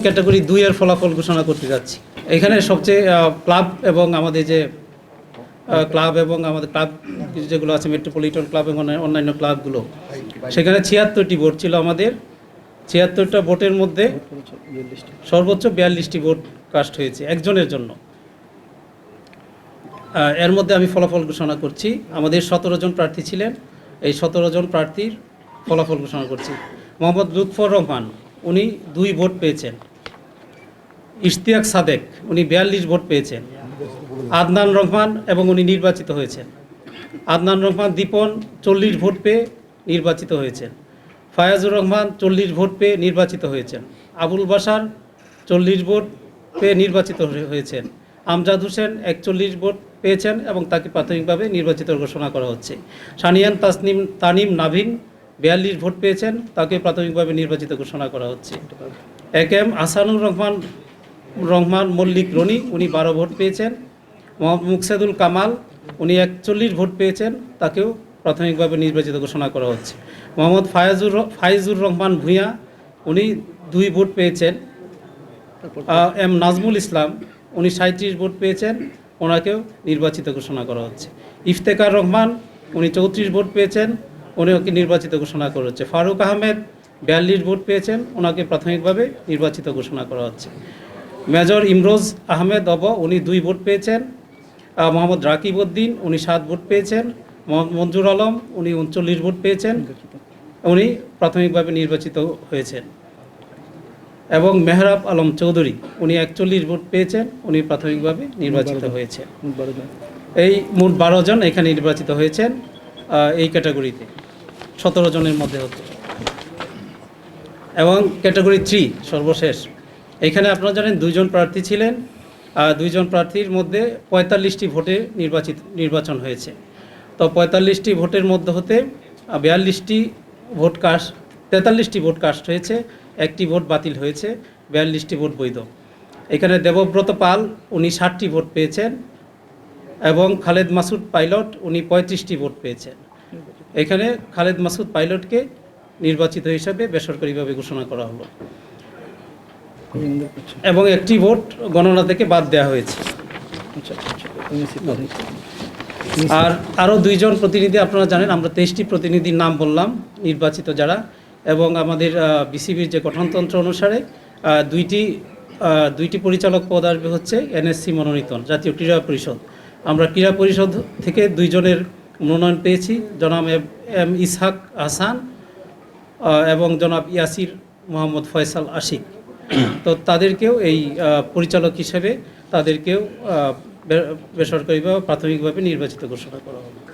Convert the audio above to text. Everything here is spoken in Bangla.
ক্যাটাগরি দুই এর ফলাফল ঘোষণা করতে যাচ্ছি। এখানে সবচেয়ে ক্লাব এবং আমাদের যে ক্লাব এবং আমাদের ক্লাব যেগুলো আছে, মেট্রোপলিটন ক্লাব এবং অন্যান্য- ক্লাবগুলো। সেখানে ছিয়াত্তরটি ভোট ছিল আমাদের। ছিয়াত্তরটা ভোটের মধ্যে সর্বোচ্চ বিয়াল্লিশটি ভোট কাস্ট হয়েছে একজনের জন্য। এর মধ্যে আমি ফলাফল ঘোষণা করছি। আমাদের সতেরো জন প্রার্থী ছিলেন। এই সতেরো জন প্রার্থীর ফলাফল ঘোষণা করছি। মোহাম্মদ লুৎফর রহমান, উনি দুই ভোট পেয়েছেন। ইশতিয়াক সাদেক, উনি বিয়াল্লিশ ভোট পেয়েছেন। আদনান রহমান এবং উনি নির্বাচিত হয়েছেন। আদনান রহমান দীপন চল্লিশ ভোট পেয়ে নির্বাচিত হয়েছেন। ফায়াজুর রহমান চল্লিশ ভোট পেয়ে নির্বাচিত হয়েছেন। আবুল বাসার চল্লিশ ভোট পেয়ে নির্বাচিত হয়েছেন। আমজাদ হোসেন একচল্লিশ ভোট পেয়েছেন এবং তাকে প্রাথমিকভাবে নির্বাচিত ঘোষণা করা হচ্ছে। সানিয়ান তাসনিম, তানিম নাভিন বিয়াল্লিশ ভোট পেয়েছেন, তাকে প্রাথমিকভাবে নির্বাচিত ঘোষণা করা হচ্ছে। এক এম আসানুর রহমান রহমান মল্লিক রনি, উনি বারো ভোট পেয়েছেন। মোহাম্মদ মুকসেদুল কামাল, উনি একচল্লিশ ভোট পেয়েছেন। তাকেও প্রাথমিকভাবে নির্বাচিত ঘোষণা করা হচ্ছে। মোহাম্মদ ফায়াজুর ফাইজুর রহমান ভূঁইয়া, উনি দুই ভোট পেয়েছেন। এম নাজমুল ইসলাম, উনি সাঁত্রিশ ভোট পেয়েছেন। ওনাকেও নির্বাচিত ঘোষণা করা হচ্ছে। ইফতেকার রহমান, উনি চৌত্রিশ ভোট পেয়েছেন। উনিকে নির্বাচিত ঘোষণা করা হচ্ছে। ফারুক আহমেদ, বিয়াল্লিশ ভোট পেয়েছেন। ওনাকে প্রাথমিকভাবে নির্বাচিত ঘোষণা করা হচ্ছে। মেজর ইমরোজ আহমেদ অব উনি দুই ভোট পেয়েছেন। মোহাম্মদ রাকিব উদ্দিন উনি সাত ভোট পেয়েছেন। মোহাম্মদ মঞ্জুর আলম উনি উনচল্লিশ ভোট পেয়েছেন। উনি প্রাথমিকভাবে নির্বাচিত হয়েছেন। এবং মেহরাব আলম চৌধুরী উনি একচল্লিশ ভোট পেয়েছেন উনি প্রাথমিকভাবে নির্বাচিত হয়েছেন। এই মোট বারো জন এখানে নির্বাচিত হয়েছেন এই ক্যাটাগরিতে। সতেরো জনের মধ্যে হচ্ছে। এবং ক্যাটাগরি থ্রি সর্বশেষ। এখানে আপনারা জানেন দুইজন প্রার্থী ছিলেন দুইজন প্রার্থীর মধ্যে পঁয়তাল্লিশটি ভোটে নির্বাচিত, নির্বাচন হয়েছে। তো পঁয়তাল্লিশটি ভোটের মধ্যে হতে বিয়াল্লিশটি ভোট কাস্ট তেতাল্লিশটি ভোট কাস্ট হয়েছে, একটি ভোট বাতিল হয়েছে, বিয়াল্লিশটি ভোট বৈধ। এখানে দেবব্রত পাল, উনি ষাটটি ভোট পেয়েছেন, এবং খালেদ মাসুদ পাইলট, উনি পঁয়ত্রিশটি ভোট পেয়েছেন। এখানে খালেদ মাসুদ পাইলটকে নির্বাচিত হিসাবে বেসরকারিভাবে ঘোষণা করা হলো। এবং একটি ভোট গণনা থেকে বাদ দেওয়া হয়েছে। আর আরও দুইজন প্রতিনিধি আপনারা জানেন আমরা তেইশটি প্রতিনিধির নাম বললাম নির্বাচিত যারা এবং আমাদের বিসিবির যে গঠনতন্ত্র অনুসারে দুইটি দুইটি পরিচালক পদ আসবে হচ্ছে এনএসসি মনোনীত জাতীয় ক্রীড়া পরিষদ। আমরা ক্রীড়া পরিষদ থেকে দুইজনের মনোনয়ন পেয়েছি জনাব এম- এম ইসহাক হাসান আহ, এবং জনাব ইয়াসির মোহাম্মদ ফয়সাল আশিক। তো তাদেরকেও এই পরিচালক হিসেবে তাদেরকেও বেসরকারি বা প্রাথমিকভাবে নির্বাচিত ঘোষণা করা হবে।